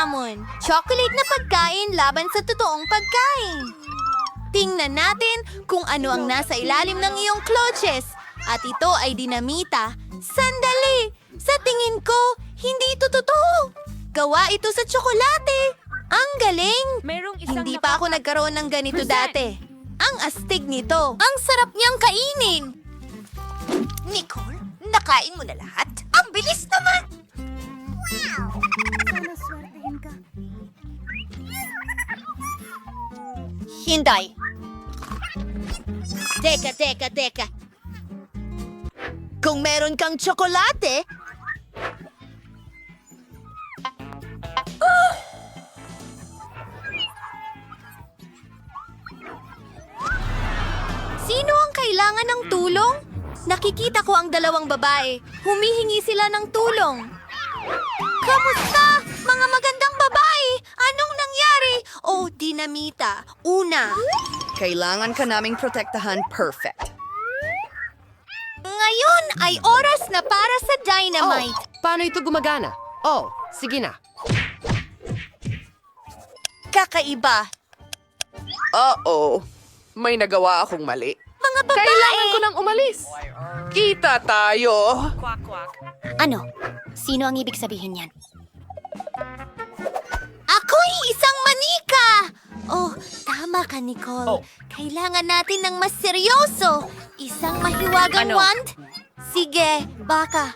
hamon. Chocolate na pagkain laban sa totoong pagkain. Tingnan natin kung ano ang nasa ilalim ng iyong clutches. At ito ay dinamita. Sandali! Sa tingin ko, hindi ito totoo. Gawa ito sa tsokolate. Ang galing! Merong isang Hindi pa ako nagkaroon ng ganito dati. Ang astig nito. Ang sarap niyang kainin. Nicole, nakain mo na lahat? Ang bilis naman! Hinday. Teka, teka, teka. Kung meron kang tsokolate, Sino ang kailangan ng tulong? Nakikita ko ang dalawang babae. Humihingi sila ng tulong. Kamusta, mga magandang babae? Anong nangyari? Oh, dinamita. Una. Kailangan ka naming protektahan perfect. Ngayon ay oras na para sa dynamite. Paano ito gumagana? Oh, sige na. Kakaiba. Oo. May nagawa akong mali. Mga babae. Kailangan ko nang umalis. Kita tayo. Ano? Sino ang ibig sabihin yan? Ako'y isang manika! Oh, tama ka, Nicole. Kailangan natin ng mas seryoso. Isang mahiwagang Ano? wand? Sige, baka.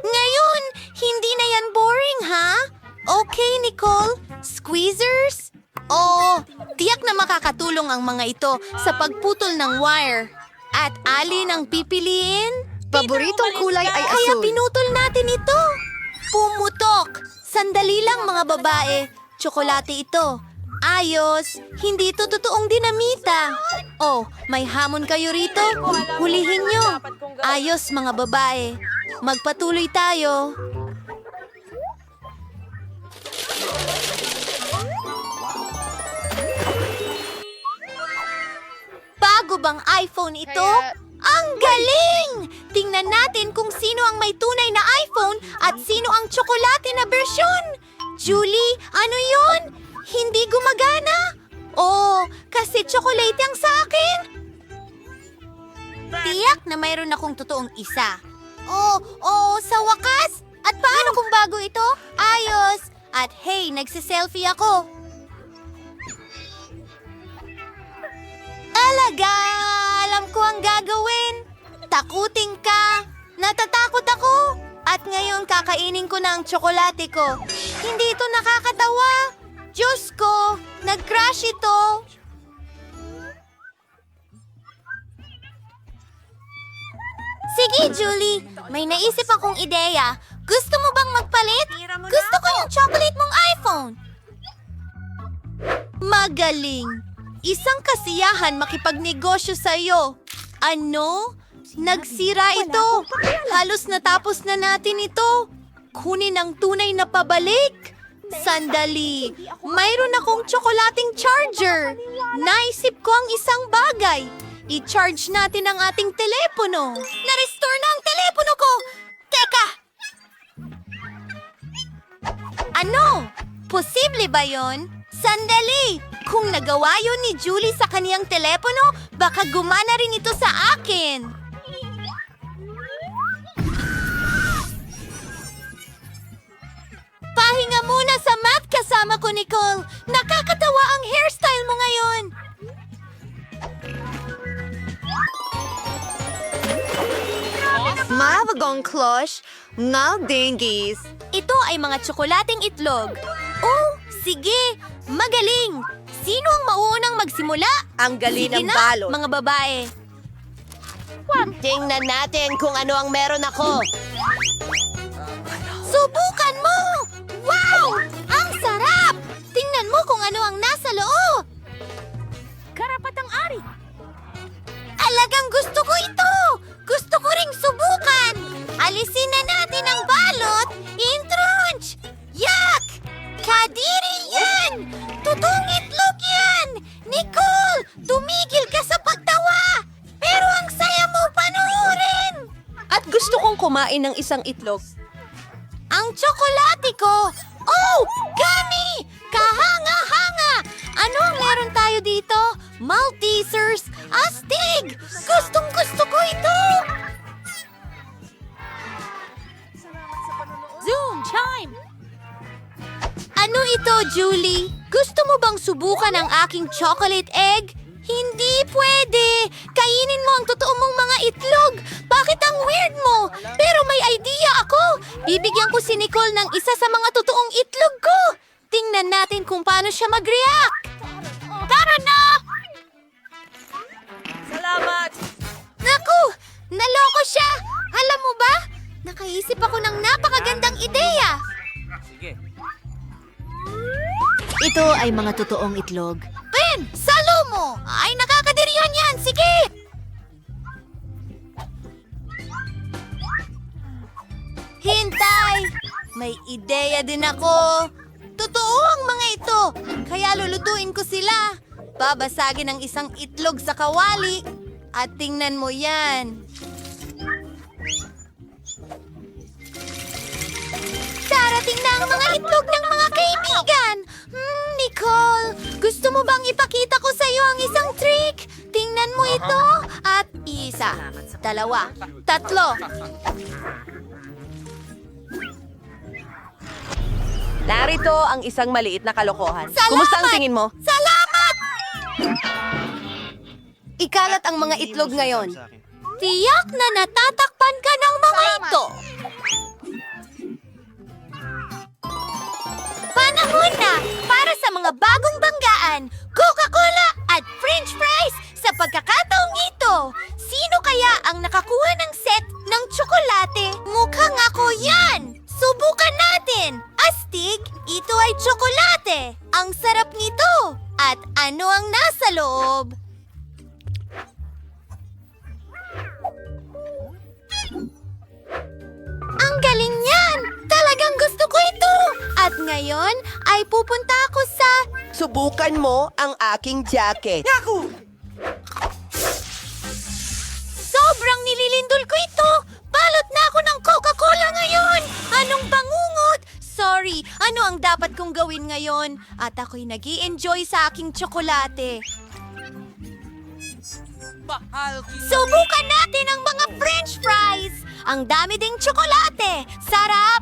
Ngayon, hindi na yan boring, ha? Okay, Nicole. Squeezers? Oo, tiyak na makakatulong ang mga ito sa pagputol ng wire. At alin ang pipiliin? Paboritong kulay ay Kaya asul. pinutol natin ito. Pumutok. Sandali lang mga babae. Tsokolate ito. Ayos. Hindi ito totoong dinamita. Oh, may hamon kayo rito? Hulihin nyo. Ayos mga babae. Magpatuloy tayo. Bago bang iPhone ito? Ang galing! Tingnan natin kung sino ang may tunay na iPhone at sino ang tsokolate na bersyon. Julie, ano yon? Hindi gumagana? Oh, kasi tsokolate ang sa akin. Tiyak na mayroon akong totoong isa. Oh, oh, sa wakas! At paano kung bago ito? Ayos! At hey, nagsiselfie ako. Talaga! Alam ko ang gagawin. Takutin ka. Natatakot ako. At ngayon kakainin ko na ang tsokolate ko. Hindi ito nakakatawa. Diyos ko, nag-crash ito. Sige, Julie. May naisip akong ideya. Gusto mo bang magpalit? Gusto ko yung chocolate mong iPhone. Magaling. Isang kasiyahan makipagnegosyo sa'yo. Ano? Nagsira ito. Halos natapos na natin ito. Kunin ang tunay na pabalik. Sandali. Mayroon akong tsokolating charger. Naisip ko ang isang bagay. I-charge natin ang ating telepono. Na-restore na ang telepono ko. Teka! Ano? Posible ba yon? Sandali! Kung nagawa yun ni Julie sa kaniyang telepono, baka gumana rin ito sa akin. Pahinga muna sa math kasama ko, Nicole. Nakakatawa ang hairstyle mo ngayon. Mavagong klosh, ngal dingies. Ito ay mga tsokolating itlog. Oh, sige! Magaling! Sino ang mauunang magsimula? Ang galing Sige ng na, balot. mga babae. Tingnan natin kung ano ang meron ako. Subukan mo! Wow! Ang sarap! Tingnan mo kung ano ang nasa loob! Karapatang ari. Alagang gusto ko ito! Gusto ko ring subukan! Alisin na natin ang balot! Intrunch! Yak! Kadiri yan! Totoong itlog yan! Nicole! Tumigil ka sa pagtawa! Pero ang saya mo panoorin! At gusto kong kumain ng isang itlog. Ang Tsokolate ko! Gustong gusto ko ito! Zoom chime! Ano ito, Julie? Gusto mo bang subukan ang aking chocolate egg? Hindi pwede! Kainin mo ang totoo mong mga itlog! Bakit ang weird mo? Pero may idea ako! Bibigyan ko si Nicole ng isa sa mga totoong itlog ko! Tingnan natin kung paano siya mag-react! Tara na! Salamat! Naku! Naloko siya! Alam mo ba? Nakaisip ako ng napakagandang ideya! Ito ay mga totoong itlog. Ben! Salo mo! Ay, nakakadirihan yan! Sige! Hintay! May ideya din ako. Totoo ang mga ito. Kaya lulutuin ko sila. Babasagin ang isang itlog sa kawali. At tingnan mo yan. Darating na ang mga itlog ng mga kaibigan. Hmm, Nicole, gusto mo bang ipakita ko sa iyo ang isang trick? Tingnan mo ito. At isa, dalawa, tatlo. Narito ang isang maliit na kalokohan. Salamat! Kumusta ang tingin mo? Salamat! Ikalat ang mga itlog ngayon. Tiyak na natatakpan ngayon ay pupunta ako sa... Subukan mo ang aking jacket. Sobrang nililindol ko ito! Balot na ako ng Coca-Cola ngayon! Anong bangungot? Sorry, ano ang dapat kong gawin ngayon? At ako'y nag enjoy sa aking tsokolate. Subukan natin ang mga french fries! Ang dami ding tsokolate! Sarap!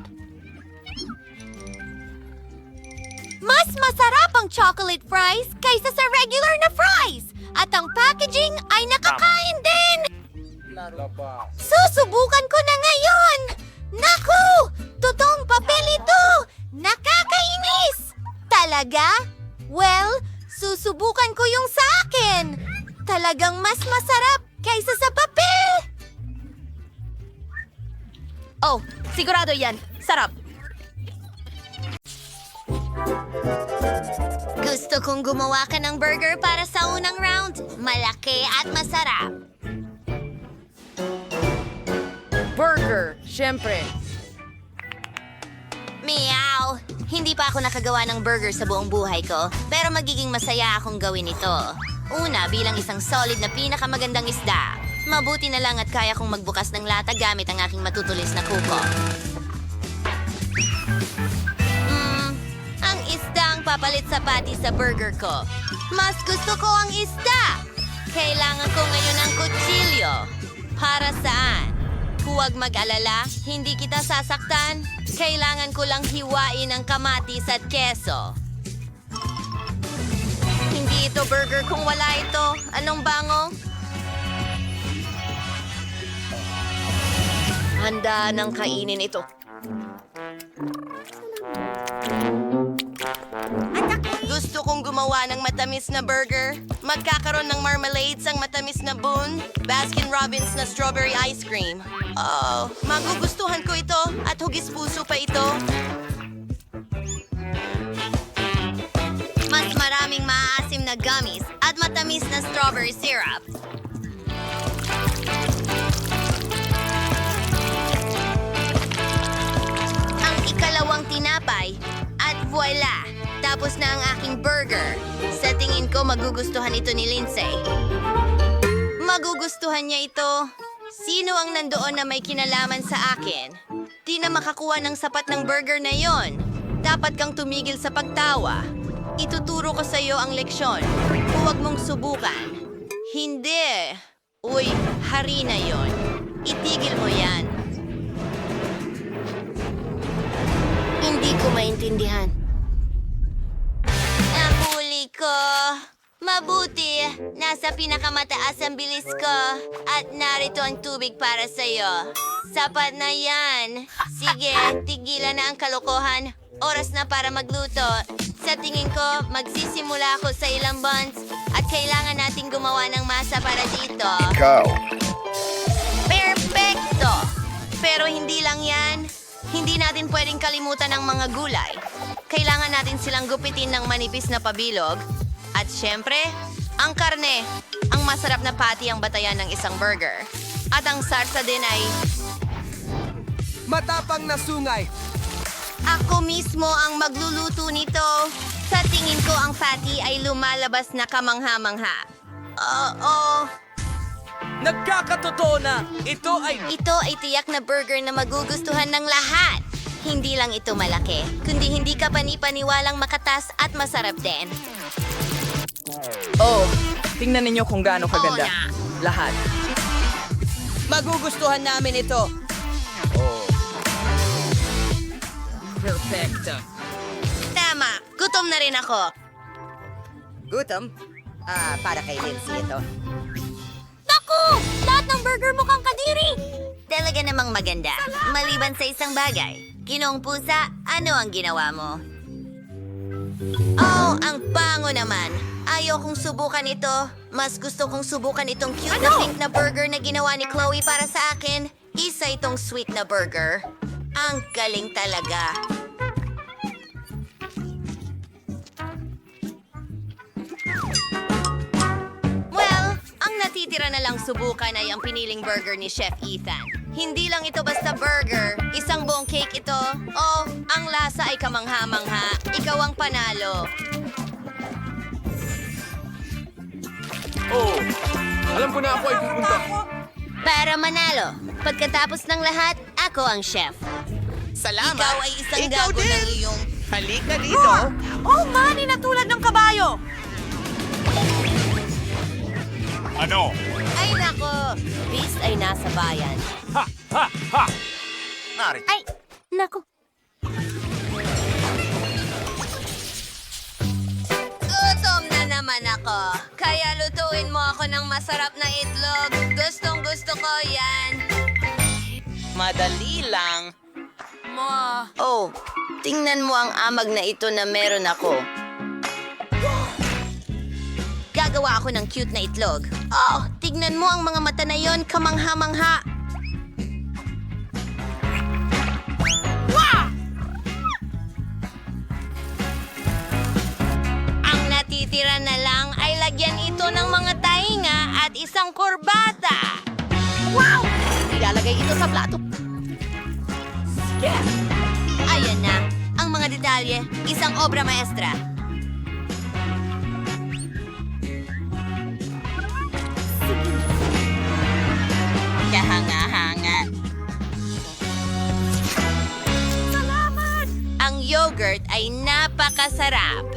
Mas masarap ang chocolate fries kaysa sa regular na fries! At ang packaging ay nakakain din! Susubukan ko na ngayon! Naku! Totoong papel ito! Nakakainis! Talaga? Well, susubukan ko yung sa akin! Talagang mas masarap kaysa sa papel! Oh, sigurado yan. Sarap. Gusto kong gumawa ka ng burger para sa unang round. Malaki at masarap. Burger, syempre. Meow! Hindi pa ako nakagawa ng burger sa buong buhay ko, pero magiging masaya akong gawin ito. Una, bilang isang solid na pinakamagandang isda. Mabuti na lang at kaya kong magbukas ng lata gamit ang aking matutulis na kuko. Isda ang papalit sa pati sa burger ko. Mas gusto ko ang isda! Kailangan ko ngayon ng kutsilyo. Para saan? Huwag mag-alala, hindi kita sasaktan. Kailangan ko lang hiwain ang kamatis at keso. Hindi ito burger kung wala ito. Anong bango? Handa ng kainin ito. Gumawa ng matamis na burger. Magkakaroon ng marmalades ang matamis na boon. Baskin Robbins na strawberry ice cream. Oh, magugustuhan ko ito at hugis puso pa ito. Mas maraming maaasim na gummies at matamis na strawberry syrup. Ang ikalawang tinapay at voila! Tapos na ang aking burger. Sa tingin ko magugustuhan ito ni Lindsay. Magugustuhan niya ito. Sino ang nandoon na may kinalaman sa akin? Di na makakuha ng sapat ng burger na yon. Dapat kang tumigil sa pagtawa. Ituturo ko sa iyo ang leksyon. Huwag mong subukan. Hindi. Uy, hari na yon. Itigil mo yan. Hindi ko maintindihan. Mabuti, nasa pinakamataas ang bilis ko. At narito ang tubig para sa'yo. Sapat na yan. Sige, tigilan na ang kalokohan. Oras na para magluto. Sa tingin ko, magsisimula ako sa ilang buns at kailangan nating gumawa ng masa para dito. Ikaw. Perfecto! Pero hindi lang yan. Hindi natin pwedeng kalimutan ang mga gulay. Kailangan natin silang gupitin ng manipis na pabilog. At syempre, ang karne. Ang masarap na patty ang batayan ng isang burger. At ang sarsa din ay Matapang na sungay. ako mismo ang magluluto nito. Sa tingin ko ang patty ay lumalabas na kamangha-mangha. Oo. Nagkakatotoo na. Ito ay... Ito ay tiyak na burger na magugustuhan ng lahat. Hindi lang ito malaki, kundi hindi ka panipaniwalang makatas at masarap din. Oh, tingnan ninyo kung gaano kaganda. Oo na. Lahat. Magugustuhan namin ito. Tama, gutom na rin ako. Gutom? Ah, para kay Lindsay ito. Naku! Lahat ng burger mukhang kadiri! Talaga namang maganda. Maliban sa isang bagay. Ginong pusa, ano ang ginawa mo? Oh, ang bango naman. Ayaw kong subukan ito. Mas gusto kong subukan itong cute na pink na burger na ginawa ni Chloe para sa akin. Isa itong sweet na burger. Ang galing talaga. Well, ang natitira na lang subukan ay ang piniling burger ni Chef Ethan. Hindi lang ito basta burger, isang buong cake ito. Oh, ang lasa ay kamangha-mangha. Ikaw ang panalo. Oh, alam ko na ako ay pupunta. Para manalo, pagkatapos ng lahat, ako ang chef. Salamat. Ikaw ay isang gago ng iyong... Halika dito. Oh, mani na tulad ng kabayo! Ano? Ay nako, Beast ay nasa bayan. Narito. Ay, nako. Gutom na naman ako. Kaya lutuin mo ako ng masarap na itlog. Gustong gusto ko yan. Madali lang. Oh, tingnan mo ang amag na ito na meron ako. Gagawa ako ng cute na itlog. Oh, tignan mo ang mga mata na yon, kamangha-mangha. Isang kurbata. Wow! Ilalagay ito sa plato. Ayan na, ang mga detalye, isang obra maestra. Kahanga-hanga. Salamat! Ang yogurt ay napakasarap.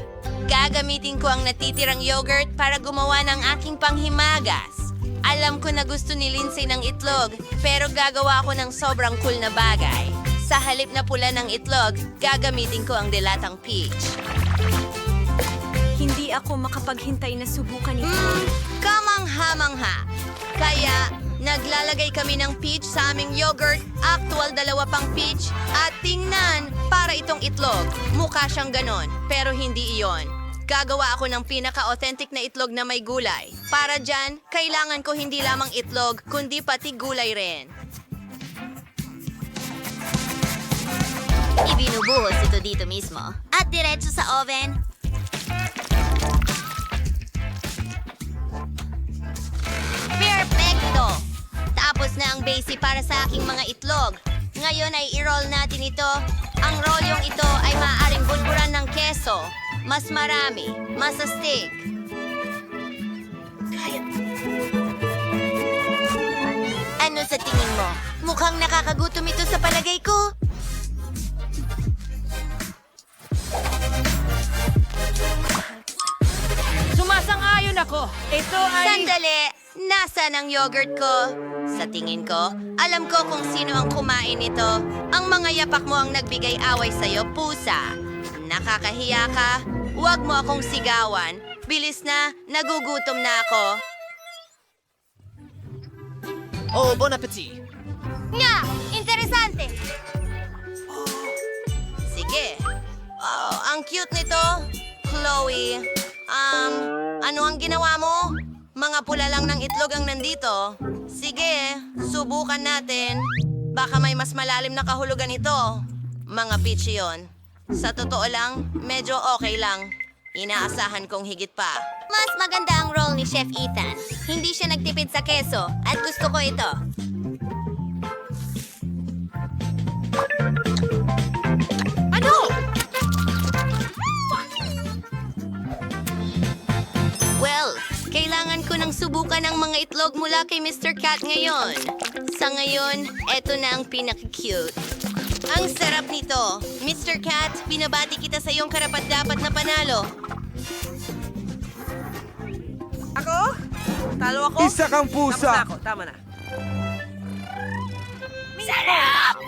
Gagamitin ko ang natitirang yogurt para gumawa ng aking panghimagas. Alam ko na gusto ni Lindsay ng itlog, pero gagawa ko ng sobrang cool na bagay. Sa halip na pula ng itlog, gagamitin ko ang dilatang peach. Hindi ako makapaghintay na subukan ito. Mm, kamangha-mangha. Kaya, naglalagay kami ng peach sa aming yogurt, actual dalawa pang peach, at tingnan, para itong itlog. Mukha siyang ganon, pero hindi iyon. Gagawa ako ng pinaka-authentic na itlog na may gulay. Para dyan, kailangan ko hindi lamang itlog, kundi pati gulay rin. Ibinubuhos ito dito mismo. At diretso sa oven. Perfecto! Tapos na ang base para sa aking mga itlog. Ngayon ay i-roll natin ito. Ang rolyong ito ay maaaring bulburan ng keso. Mas marami. Mas astig. Kaya... Ano sa tingin mo? Mukhang nakakagutom ito sa palagay ko. Sumasang-ayon ako. Ito ay... Sandali! Nasaan ang yogurt ko? Sa tingin ko, alam ko kung sino ang kumain ito. Ang mga yapak mo ang nagbigay away sa'yo, pusa. Nakakahiya ka? Huwag mo akong sigawan. Bilis na, nagugutom na ako. Oh, bon appetit. Nga! Interesante! Sige. Oh, ang cute nito. Chloe. Um, ano ang ginawa mo? Mga pula lang ng itlog ang nandito. Sige, subukan natin. Baka may mas malalim na kahulugan ito. Mga peach yun. Sa totoo lang, medyo okay lang. Inaasahan kong higit pa. Mas maganda ang role ni Chef Ethan. Hindi siya nagtipid sa keso at gusto ko ito. Ano? Well, kailangan ko nang subukan ang mga itlog mula kay Mr. Cat ngayon. Sa ngayon, eto na ang pinaka-cute. Ang sarap nito. Mr. Cat, binabati kita sa iyong karapat-dapat na panalo. Ako? Talo ako? Isa kang Tapos na pusa. ako, tama na. Sarap!